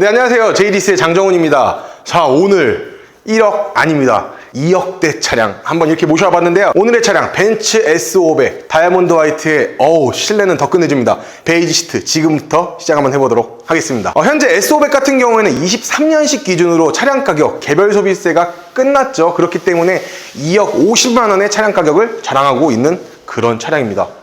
네, 안녕하세요. JD스의 장정훈입니다. 자, 오늘 1억 아닙니다. 2억대 차량 한번 이렇게 모셔봤는데요. 오늘의 차량 벤츠 S500 다이아몬드 화이트의 어우 실내는 더 끝내줍니다. 베이지 시트 지금부터 시작 한번 해보도록 하겠습니다. 어, 현재 S500 같은 경우에는 23년식 기준으로 차량 가격 개별 소비세가 끝났죠. 그렇기 때문에 2억 50만 원의 차량 가격을 자랑하고 있는 그런 차량입니다.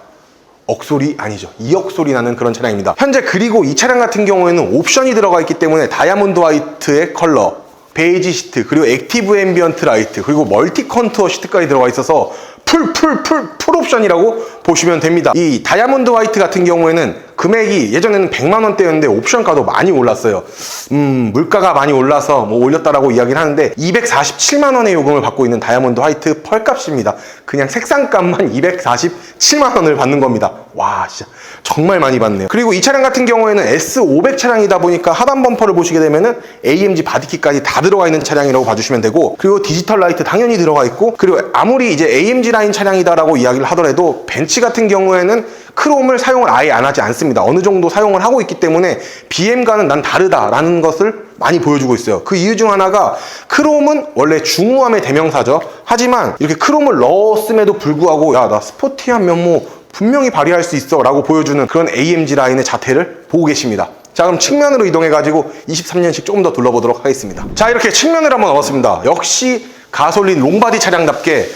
억소리 아니죠. 2억 소리 나는 그런 차량입니다. 현재 그리고 이 차량 같은 경우에는 옵션이 들어가 있기 때문에 다이아몬드 화이트의 컬러, 베이지 시트, 그리고 액티브 앰비언트 라이트, 그리고 멀티 컨투어 시트까지 들어가 있어서 풀, 풀, 풀, 풀 옵션이라고 보시면 됩니다. 이 다이아몬드 화이트 같은 경우에는 금액이 예전에는 100만 원대였는데 옵션가도 많이 올랐어요. 음, 물가가 많이 올라서 뭐 올렸다라고 이야기를 하는데 247만 원의 요금을 받고 있는 다이아몬드 화이트 펄값입니다. 그냥 색상값만 247만 원을 받는 겁니다. 와, 진짜 정말 많이 받네요. 그리고 이 차량 같은 경우에는 S500 차량이다 보니까 하단 범퍼를 보시게 되면은 AMG 바디킷까지 다 들어가 있는 차량이라고 봐주시면 되고 그리고 디지털 라이트 당연히 들어가 있고 그리고 아무리 이제 AMG 라인 차량이다라고 이야기를 하더라도 벤츠 같은 경우에는 크롬을 사용을 아예 안 하지 않습니다. 어느 정도 사용을 하고 있기 때문에 BM과는 난 다르다라는 것을 많이 보여주고 있어요. 그 이유 중 하나가 크롬은 원래 중후함의 대명사죠. 하지만 이렇게 크롬을 넣었음에도 불구하고 야 나 스포티한 면모 분명히 발휘할 수 있어 라고 보여주는 그런 AMG 라인의 자태를 보고 계십니다. 자 그럼 측면으로 이동해가지고 23년씩 조금 더 둘러보도록 하겠습니다. 자 이렇게 측면을 한번 넣었습니다. 역시 가솔린 롱바디 차량답게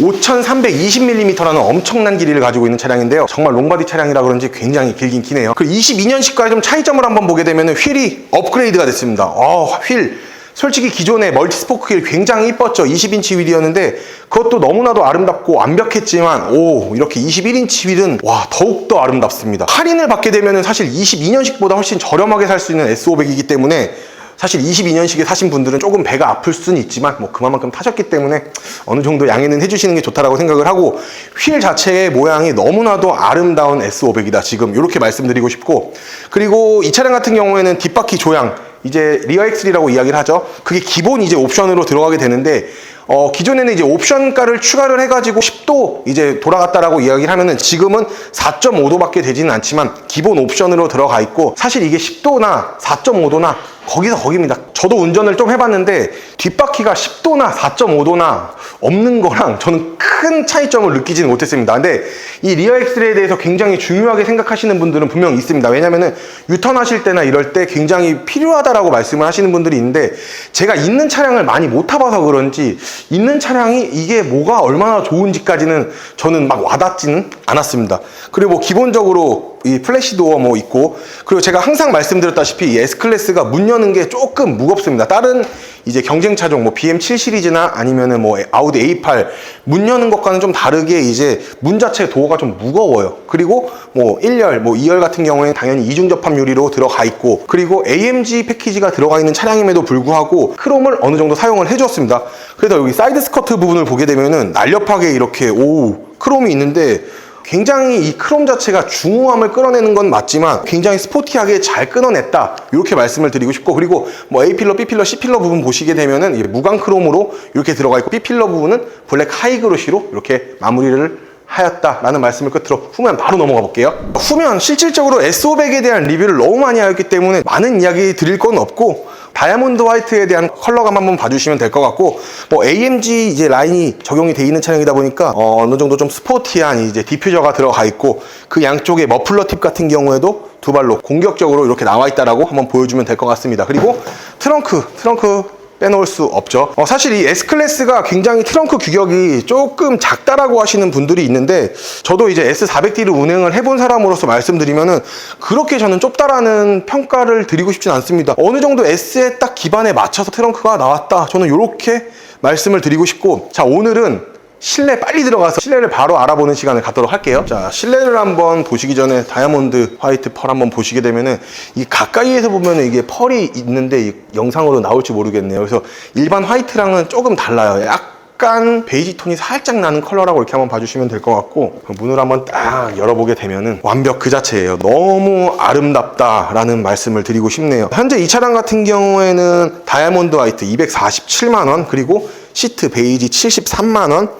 5320mm라는 엄청난 길이를 가지고 있는 차량인데요. 정말 롱바디 차량이라 그런지 굉장히 길긴 기네요. 그리고 22년식과의 좀 차이점을 한번 보게 되면 휠이 업그레이드가 됐습니다. 어, 휠. 솔직히 기존의 멀티스포크 휠 굉장히 이뻤죠. 20인치 휠이었는데 그것도 너무나도 아름답고 완벽했지만 오 이렇게 21인치 휠은 와 더욱더 아름답습니다. 할인을 받게 되면 사실 22년식보다 훨씬 저렴하게 살 수 있는 S500이기 때문에 사실 22년식에 사신 분들은 조금 배가 아플 수는 있지만 뭐 그만큼 타셨기 때문에 어느 정도 양해는 해주시는 게 좋다라고 생각을 하고 휠 자체의 모양이 너무나도 아름다운 S500이다. 지금 이렇게 말씀드리고 싶고 그리고 이 차량 같은 경우에는 뒷바퀴 조향 이제 리어 엑슬이라고 이야기를 하죠. 그게 기본 이제 옵션으로 들어가게 되는데 어, 기존에는 이제 옵션가를 추가를 해가지고 10도 이제 돌아갔다라고 이야기를 하면은 지금은 4.5도밖에 되지는 않지만 기본 옵션으로 들어가 있고 사실 이게 10도나 4.5도나 거기서 거기입니다. 저도 운전을 좀 해봤는데 뒷바퀴가 10도나 4.5도나 없는 거랑 저는 큰 차이점을 느끼지는 못했습니다. 근데 이 리어 엑셀에 대해서 굉장히 중요하게 생각하시는 분들은 분명 있습니다. 왜냐면은 유턴하실 때나 이럴 때 굉장히 필요하다라고 말씀을 하시는 분들이 있는데 제가 있는 차량을 많이 못 타봐서 그런지 있는 차량이 이게 뭐가 얼마나 좋은지까지는 저는 막 와닿지는 않았습니다. 그리고 뭐 기본적으로 이 플래시 도어 뭐 있고 그리고 제가 항상 말씀드렸다시피 이 S 클래스가 문 여는 게 조금 무겁습니다. 다른 이제 경쟁 차종 뭐 BM7 시리즈나 아니면은 뭐 아우디 A8 문 여는 것과는 좀 다르게 이제 문 자체 도어가 좀 무거워요. 그리고 뭐 1열, 뭐 2열 같은 경우에는 당연히 이중 접합 유리로 들어가 있고 그리고 AMG 패키지가 들어가 있는 차량임에도 불구하고 크롬을 어느 정도 사용을 해 주었습니다. 그래서 여기 사이드 스커트 부분을 보게 되면은 날렵하게 이렇게 오 크롬이 있는데 굉장히 이 크롬 자체가 중후함을 끌어내는 건 맞지만 굉장히 스포티하게 잘 끊어냈다 이렇게 말씀을 드리고 싶고 그리고 뭐 A 필러, B 필러, C 필러 부분 보시게 되면은 무광 크롬으로 이렇게 들어가 있고 B 필러 부분은 블랙 하이 그로시로 이렇게 마무리를 하였다라는 말씀을 끝으로 후면 바로 넘어가 볼게요. 후면 실질적으로 S500에 대한 리뷰를 너무 많이 하였기 때문에 많은 이야기 드릴 건 없고 다이아몬드 화이트에 대한 컬러감 한번 봐주시면 될 것 같고 뭐 AMG 이제 라인이 적용이 돼 있는 차량이다 보니까 어, 느 정도 좀 스포티한 이제 디퓨저가 들어가 있고 그 양쪽에 머플러 팁 같은 경우에도 두 발로 공격적으로 이렇게 나와 있다라고 한번 보여주면 될 것 같습니다. 그리고 트렁크 트렁크 빼놓을 수 없죠. 어, 사실 이 S클래스가 굉장히 트렁크 규격이 조금 작다라고 하시는 분들이 있는데 저도 이제 S400D를 운행을 해본 사람으로서 말씀드리면은 그렇게 저는 좁다라는 평가를 드리고 싶진 않습니다. 어느 정도 S의 딱 기반에 맞춰서 트렁크가 나왔다. 저는 이렇게 말씀을 드리고 싶고 자 오늘은 실내 빨리 들어가서 실내를 바로 알아보는 시간을 갖도록 할게요. 자, 실내를 한번 보시기 전에 다이아몬드 화이트 펄 한번 보시게 되면은 이 가까이에서 보면은 이게 펄이 있는데 이 영상으로 나올지 모르겠네요. 그래서 일반 화이트랑은 조금 달라요. 약간 베이지 톤이 살짝 나는 컬러라고 이렇게 한번 봐주시면 될 것 같고 문을 한번 딱 열어보게 되면은 완벽 그 자체예요. 너무 아름답다라는 말씀을 드리고 싶네요. 현재 이 차량 같은 경우에는 다이아몬드 화이트 247만 원 그리고 시트 베이지 73만 원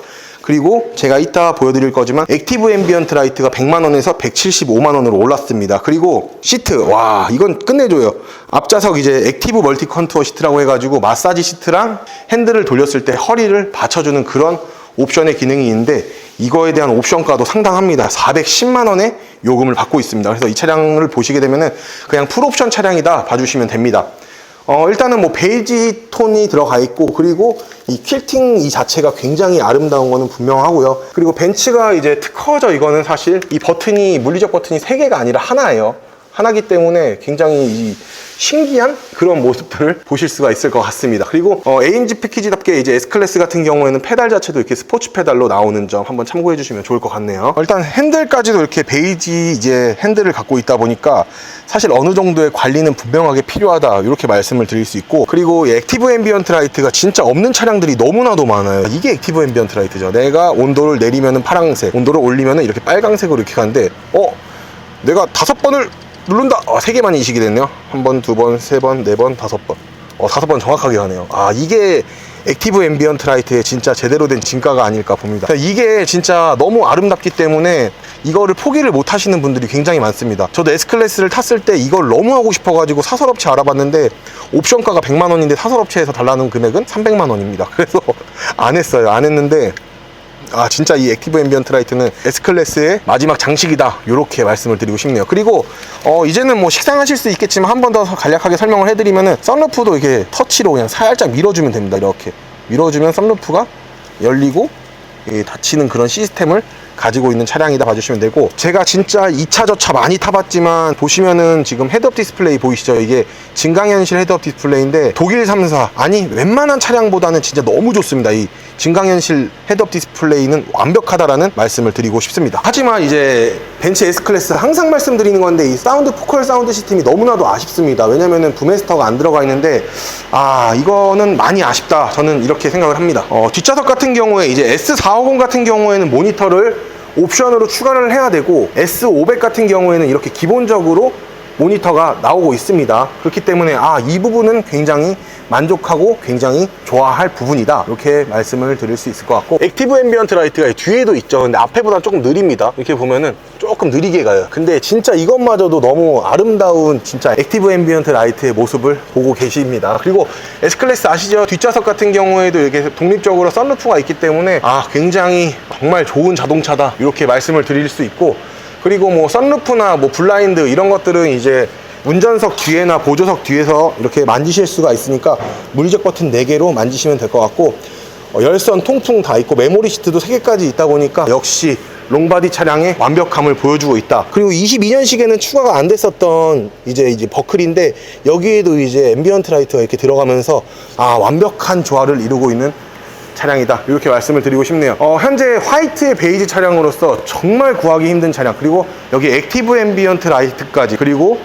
그리고 제가 이따 보여드릴 거지만 액티브 앰비언트 라이트가 100만 원에서 175만 원으로 올랐습니다. 그리고 시트 와 이건 끝내줘요. 앞좌석 이제 액티브 멀티 컨투어 시트라고 해가지고 마사지 시트랑 핸들을 돌렸을 때 허리를 받쳐주는 그런 옵션의 기능이 있는데 이거에 대한 옵션가도 상당합니다. 410만 원의 요금을 받고 있습니다. 그래서 이 차량을 보시게 되면은 그냥 풀옵션 차량이다 봐주시면 됩니다. 어, 일단은 뭐 베이지 톤이 들어가 있고 그리고 이 퀼팅 이 자체가 굉장히 아름다운 거는 분명하고요. 그리고 벤츠가 이제 특허죠. 이거는 사실 이 버튼이 물리적 버튼이 세 개가 아니라 하나예요. 하나기 때문에 굉장히 이 신기한 그런 모습들을 보실 수가 있을 것 같습니다. 그리고 어, AMG 패키지답게 이제 S클래스 같은 경우에는 페달 자체도 이렇게 스포츠 페달로 나오는 점 한번 참고해 주시면 좋을 것 같네요. 어, 일단 핸들까지도 이렇게 베이지 이제 핸들을 갖고 있다 보니까 사실 어느 정도의 관리는 분명하게 필요하다 이렇게 말씀을 드릴 수 있고 그리고 이 액티브 앰비언트 라이트가 진짜 없는 차량들이 너무나도 많아요. 이게 액티브 앰비언트 라이트죠. 내가 온도를 내리면은 파란색, 온도를 올리면은 이렇게 빨강색으로 이렇게 가는데 어 내가 다섯 번을 누른다. 아, 세 개만 인식이 됐네요. 한 번, 두 번, 세 번, 네 번, 다섯 번. 어, 다섯 번 정확하게 가네요. 아, 이게 액티브 앰비언트 라이트의 진짜 제대로 된 진가가 아닐까 봅니다. 이게 진짜 너무 아름답기 때문에 이거를 포기를 못 하시는 분들이 굉장히 많습니다. 저도 S클래스를 탔을 때 이걸 너무 하고 싶어가지고 사설업체 알아봤는데 옵션가가 100만 원인데 사설업체에서 달라는 금액은 300만 원입니다. 그래서 안 했어요. 안 했는데 아 진짜 이 액티브 앰비언트 라이트는 S클래스의 마지막 장식이다. 이렇게 말씀을 드리고 싶네요. 그리고 어 이제는 뭐 식상하실 수 있겠지만 한 번 더 간략하게 설명을 해드리면은 썬루프도 이렇게 터치로 그냥 살짝 밀어주면 됩니다. 이렇게. 밀어주면 썬루프가 열리고 이 닫히는 그런 시스템을 가지고 있는 차량이다 봐주시면 되고 제가 진짜 2차 저차 많이 타봤지만 보시면은 지금 헤드업 디스플레이 보이시죠? 이게 증강현실 헤드업 디스플레이인데 독일 3사 아니 웬만한 차량보다는 진짜 너무 좋습니다. 이 증강현실 헤드업 디스플레이는 완벽하다라는 말씀을 드리고 싶습니다. 하지만 이제 벤츠 S클래스 항상 말씀드리는 건데 이 사운드 포컬 사운드 시스템이 너무나도 아쉽습니다. 왜냐면은 부메스터가 안 들어가 있는데 아 이거는 많이 아쉽다. 저는 이렇게 생각을 합니다. 어, 뒷좌석 같은 경우에 이제 S450 같은 경우에는 모니터를 옵션으로 추가를 해야 되고 S500 같은 경우에는 이렇게 기본적으로 모니터가 나오고 있습니다. 그렇기 때문에 아, 이 부분은 굉장히 만족하고 굉장히 좋아할 부분이다. 이렇게 말씀을 드릴 수 있을 것 같고 액티브 앰비언트 라이트가 뒤에도 있죠. 근데 앞에보다 조금 느립니다. 이렇게 보면은 조금 느리게 가요. 근데 진짜 이것마저도 너무 아름다운 진짜 액티브 앰비언트 라이트의 모습을 보고 계십니다. 그리고 S클래스 아시죠? 뒷좌석 같은 경우에도 이렇게 독립적으로 썬루프가 있기 때문에 아, 굉장히 정말 좋은 자동차다. 이렇게 말씀을 드릴 수 있고 그리고 뭐 썬루프나 뭐 블라인드 이런 것들은 이제 운전석 뒤에나 보조석 뒤에서 이렇게 만지실 수가 있으니까 물리적 버튼 4개로 만지시면 될 것 같고 어, 열선 통풍 다 있고 메모리 시트도 3개까지 있다 보니까 역시 롱바디 차량의 완벽함을 보여주고 있다. 그리고 22년식에는 추가가 안 됐었던 이제 이제 버클인데 여기에도 이제 앰비언트 라이트가 이렇게 들어가면서 아 완벽한 조화를 이루고 있는 차량이다. 이렇게 말씀을 드리고 싶네요. 어, 현재 화이트의 베이지 차량으로서 정말 구하기 힘든 차량 그리고 여기 액티브 앰비언트 라이트까지 그리고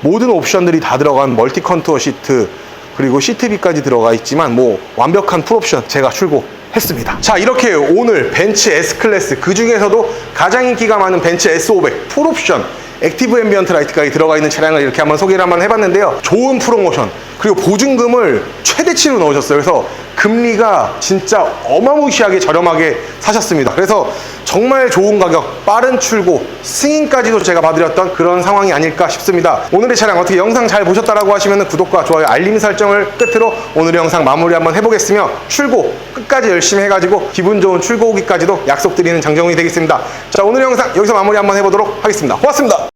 모든 옵션들이 다 들어간 멀티 컨투어 시트 그리고 시트비까지 들어가 있지만 뭐 완벽한 풀옵션 제가 출고 했습니다. 자 이렇게 오늘 벤츠 S클래스 그 중에서도 가장 인기가 많은 벤츠 S500 풀옵션 액티브 앰비언트 라이트까지 들어가 있는 차량을 이렇게 한번 소개를 한번 해봤는데요. 좋은 프로모션 그리고 보증금을 최대치로 넣으셨어요. 그래서 금리가 진짜 어마무시하게 저렴하게 사셨습니다. 그래서 정말 좋은 가격 빠른 출고 승인까지도 제가 봐드렸던 그런 상황이 아닐까 싶습니다. 오늘의 차량 어떻게 영상 잘 보셨다라고 하시면 구독과 좋아요 알림 설정을 끝으로 오늘의 영상 마무리 한번 해보겠으며 출고 끝까지 열심히 해가지고 기분 좋은 출고 오기까지도 약속드리는 장정훈이 되겠습니다. 자 오늘 영상 여기서 마무리 한번 해보도록 하겠습니다. 고맙습니다